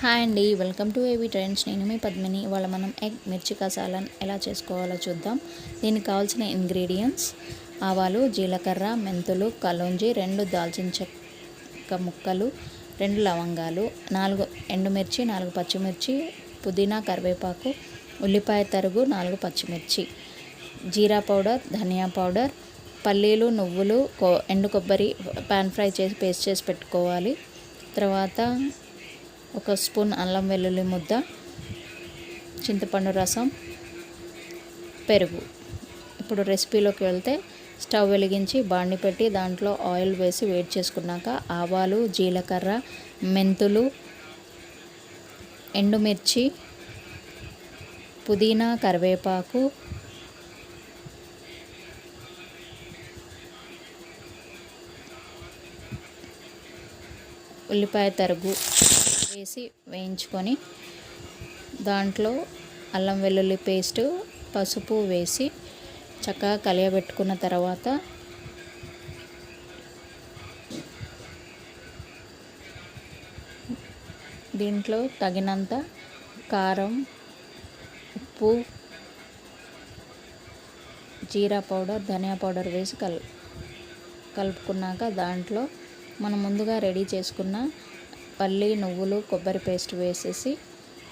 Hi అండి welcome to ఏవి trends. నేను మీ పద్మిని. ఇవాళ మనం ఎగ్ మిర్చి కసాలన్ ఎలా చేసుకోవాలో చూద్దాం. దీనికి కావాల్సిన ఇంగ్రీడియంట్స్ ఆవాలు జీలకర్ర మెంతులు కలోంజి రెండు దాల్చిన చెక్క ముక్కలు రెండు లవంగాలు నాలుగు ఎండుమిర్చి నాలుగు పచ్చిమిర్చి పుదీనా కరివేపాకు ఉల్లిపాయ తరుగు నాలుగు పచ్చిమిర్చి జీరా పౌడర్ ధనియా పౌడర్ పల్లీలు నువ్వులు కో ఎండు కొబ్బరి పాన్ ఫ్రై చేసి పేస్ట్ చేసి పెట్టుకోవాలి. తర్వాత ఒక స్పూన్ అల్లం వెల్లుల్లి ముద్ద చింతపండు రసం పెరుగు. ఇప్పుడు రెసిపీలోకి వెళ్తే స్టవ్ వెలిగించి బాండి పెట్టి దాంట్లో ఆయిల్ వేసి వేడి చేసుకున్నాక ఆవాలు జీలకర్ర మెంతులు ఎండుమిర్చి పుదీనా కరివేపాకు ఉల్లిపాయ తరుగు వేసి వేయించుకొని దాంట్లో అల్లం వెల్లుల్లి పేస్టు పసుపు వేసి చక్కగా కలియబెట్టుకున్న తర్వాత దీంట్లో తగినంత కారం ఉప్పు జీరా పౌడర్ ధనియా పౌడర్ వేసి కల్ కలుపుకున్నాక దాంట్లో మనం ముందుగా రెడీ చేసుకున్న పల్లి నువ్వులు కొబ్బరి పేస్ట్ వేసేసి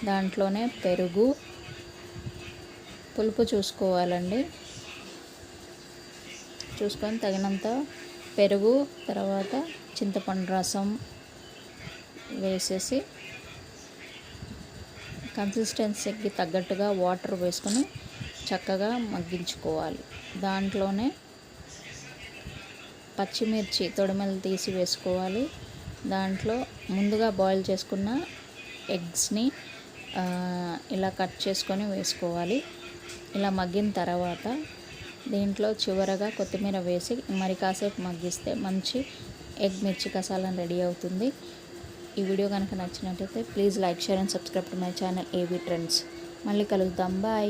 దాంట్లోనే పెరుగు పులుపు చూసుకోవాలండి. చూసుకొని తగినంత పెరుగు తర్వాత చింతపండు రసం వేసేసి కన్సిస్టెన్సీకి తగ్గట్టుగా వాటర్ వేసుకొని చక్కగా మగ్గించుకోవాలి. దాంట్లోనే పచ్చిమిర్చి తొడిమలు తీసి వేసుకోవాలి. దాంట్లో ముందుగా బాయిల్ చేసుకున్న ఎగ్స్ని ఇలా కట్ చేసుకొని వేసుకోవాలి. ఇలా మగ్గిన తర్వాత దీంట్లో చివరగా కొత్తిమీర వేసి మరి కాసేపు మగ్గిస్తే మంచి ఎగ్ మిర్చి కసాలం రెడీ అవుతుంది. ఈ వీడియో కనుక నచ్చినట్టయితే please like share and subscribe to my channel AV trends. మళ్ళీ కలుద్దాం. బాయ్.